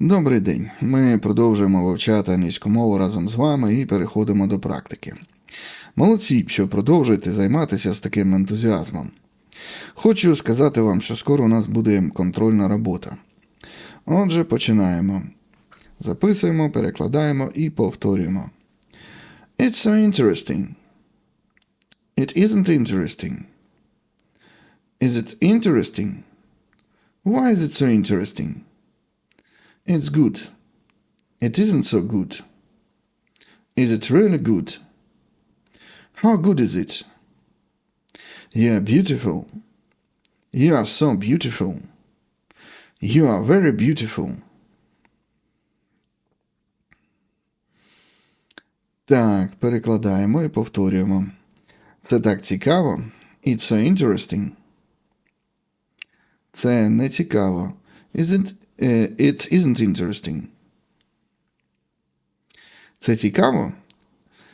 Добрий день. Ми продовжуємо вивчати англійську мову разом з вами і переходимо до практики. Молодці, що продовжуєте займатися з таким ентузіазмом. Хочу сказати вам, що скоро у нас буде контрольна робота. Отже, починаємо. Записуємо, перекладаємо і повторюємо. It's so interesting. It isn't interesting. Is it interesting? Why is it so interesting? It's good. It isn't so good. Is it really good? How good is it? You are beautiful. You are so beautiful. You are very beautiful. Так, перекладаємо і повторюємо. Це так цікаво. It's so interesting. Це не цікаво. Isn't, е, it isn't interesting. Це цікаво?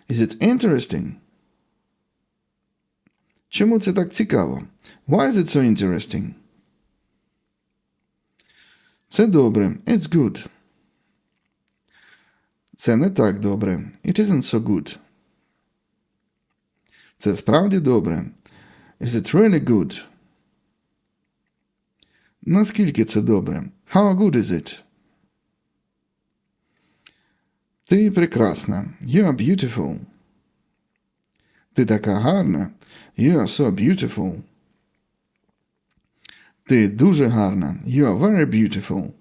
Is it interesting? Чому це так цікаво? Why is it so interesting? Це добре. It's good. Це не так добре. It isn't so good. Це справді добре. Is it really good? Наскільки це добре? How good is it? Ти прекрасна. You are beautiful. Ти така гарна. You are so beautiful. Ти дуже гарна. You are very beautiful.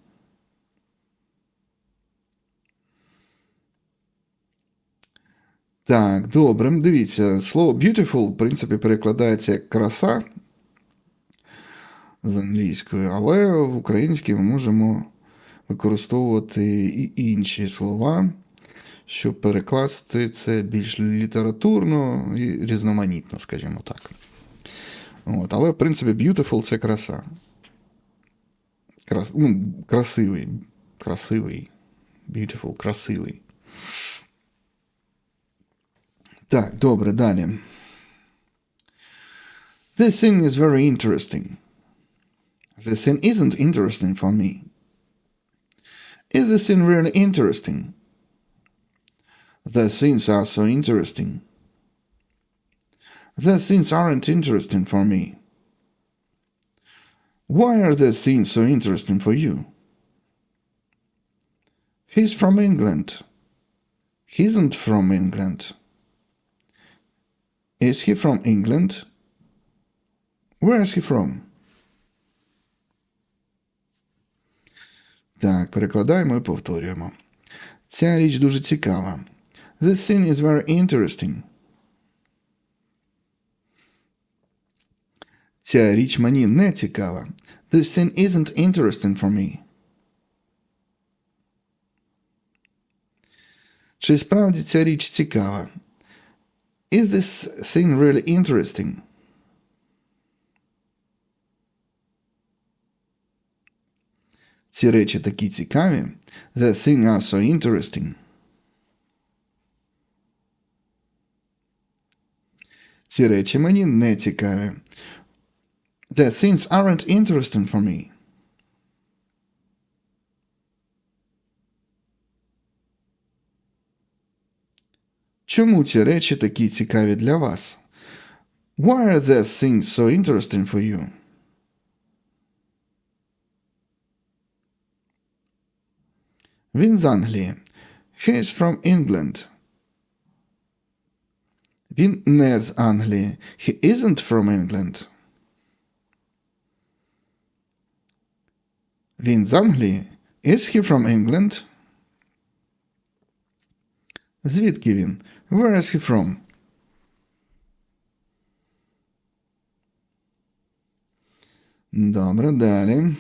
Так, добре. Дивіться, слово beautiful, в принципі, перекладається як краса з англійської, але в українській ми можемо використовувати і інші слова, щоб перекласти це більш літературно і різноманітно, скажімо так. От, але, в принципі, beautiful це краса. Крас, ну, красивий. Красивий. Beautiful, красивий. Так, добре, далі. This thing is very interesting. This thing isn't interesting for me. Is the thing really interesting? The things are so interesting. The things aren't interesting for me. Why are the things so interesting for you? He's from England. He isn't from England. Is he from England? Where is he from? Так, перекладаємо і повторюємо. Ця річ дуже цікава. This thing is very interesting. Ця річ мені не цікава. This thing isn't interesting for me. Чи справді ця річ цікава? Is this thing really interesting? Ці речі такі цікаві. The thing are so interesting. Ці речі мені не цікаві. The things aren't interesting for me. Чому ці речі такі цікаві для вас? Why are these things so interesting for you? Він з Англії. He is from England. Він не з Англії. He isn't from England. Він з Англії. Is he from England? Звідки він? Where is he from? Добре, далі.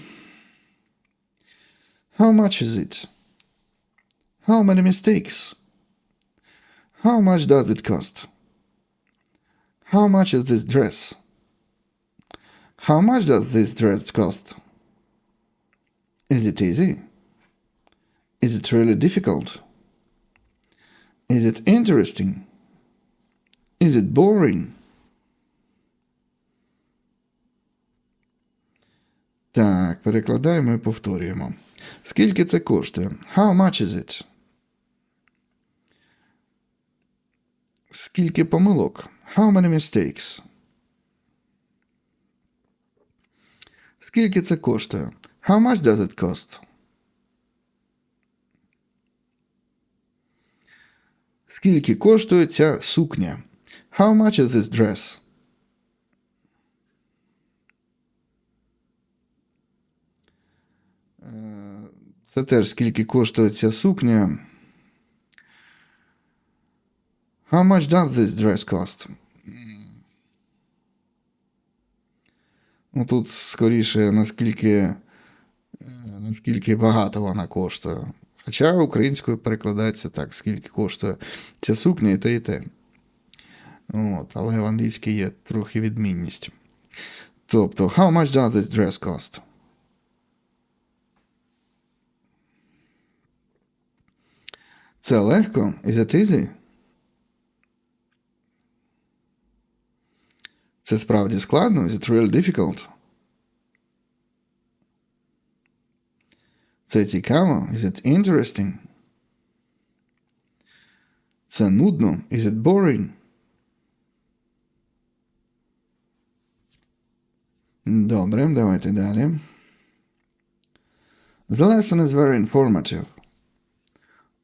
How much is it? How many mistakes? How much does it cost? How much is this dress? How much does this dress cost? Is it easy? Is it really difficult? Is it interesting? Is it boring? Так, перекладаємо і повторюємо. Скільки це коштує? How much is it? Скільки помилок? How many mistakes? Скільки це коштує? How much does it cost? Скільки коштує ця сукня? How much is this dress? Е, Це теж скільки коштує ця сукня. How much does this dress cost? Ну, тут скоріше, наскільки, е, наскільки багато вона коштує. Хоча українською перекладається так, скільки коштує ця сукня і те, і те. От, але в англійській є трохи відмінність. Тобто, how much does this dress cost? Це легко? Is it easy? Це справді складно? Is it really difficult? Це цікаво? Is it interesting? Це нудно? Is it boring? Добре, давайте далі. The lesson is very informative.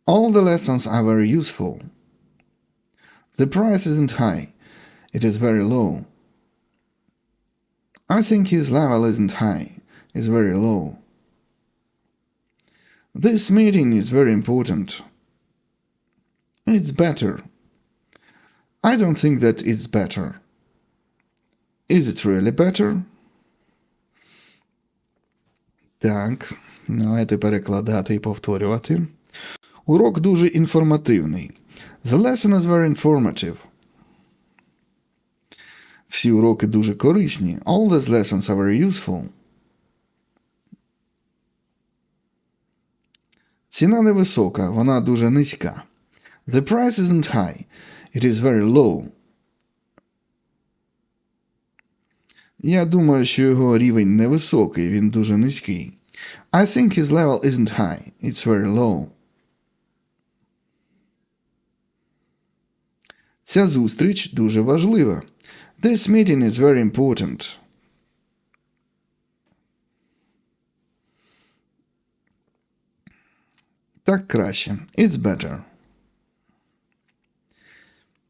All the lessons are very useful. The price isn't high. It is very low. I think his level isn't high. It's very low. This meeting is very important. It's better. I don't think that it's better. Is it really better? Так, давайте перекладати і повторювати. Урок дуже інформативний. The lesson is very informative. Всі уроки дуже корисні. All these lessons are very useful. Ціна невисока, вона дуже низька. The price isn't high. It is very low. Я думаю, що його рівень невисокий, він дуже низький. I think his level isn't high. It's very low. Ця зустріч дуже важлива. This meeting is very important. Так краще. It's better.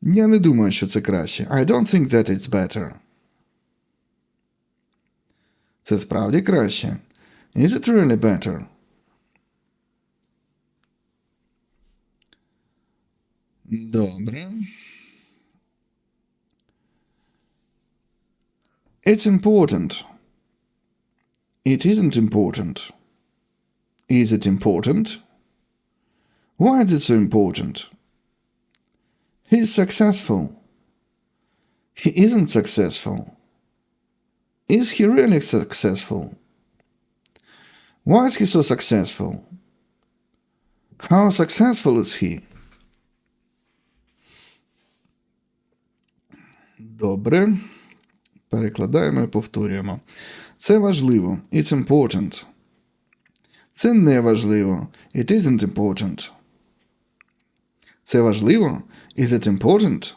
Я не думаю, що це краще. I don't think that it's better. Це справді краще. Is it really better? Добре. It's important. It isn't important. Is it important? Why is it so important? He's successful. He isn't successful. Is he really successful? Why is he so successful? How successful is he? Добре. Перекладаємо і повторюємо. Це важливо. It's important. Це не важливо. It isn't important. Це важливо? Is it important?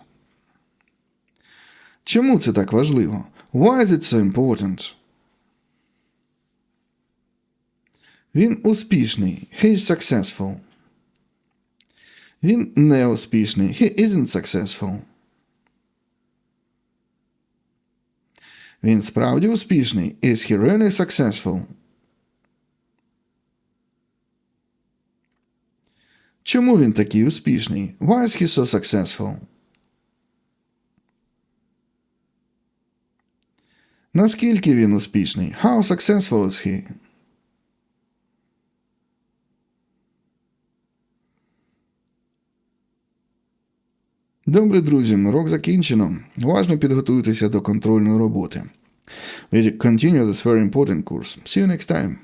Чому це так важливо? Why is it so important? Він успішний. He is successful. Він неуспішний. He isn't successful. Він справді успішний. Is he really successful? Чому він такий успішний? Why is he so successful? Наскільки він успішний? How successful is he? Добре, друзі, урок закінчено. Уважно підготуйтеся до контрольної роботи. Continue this very important course. See you next time.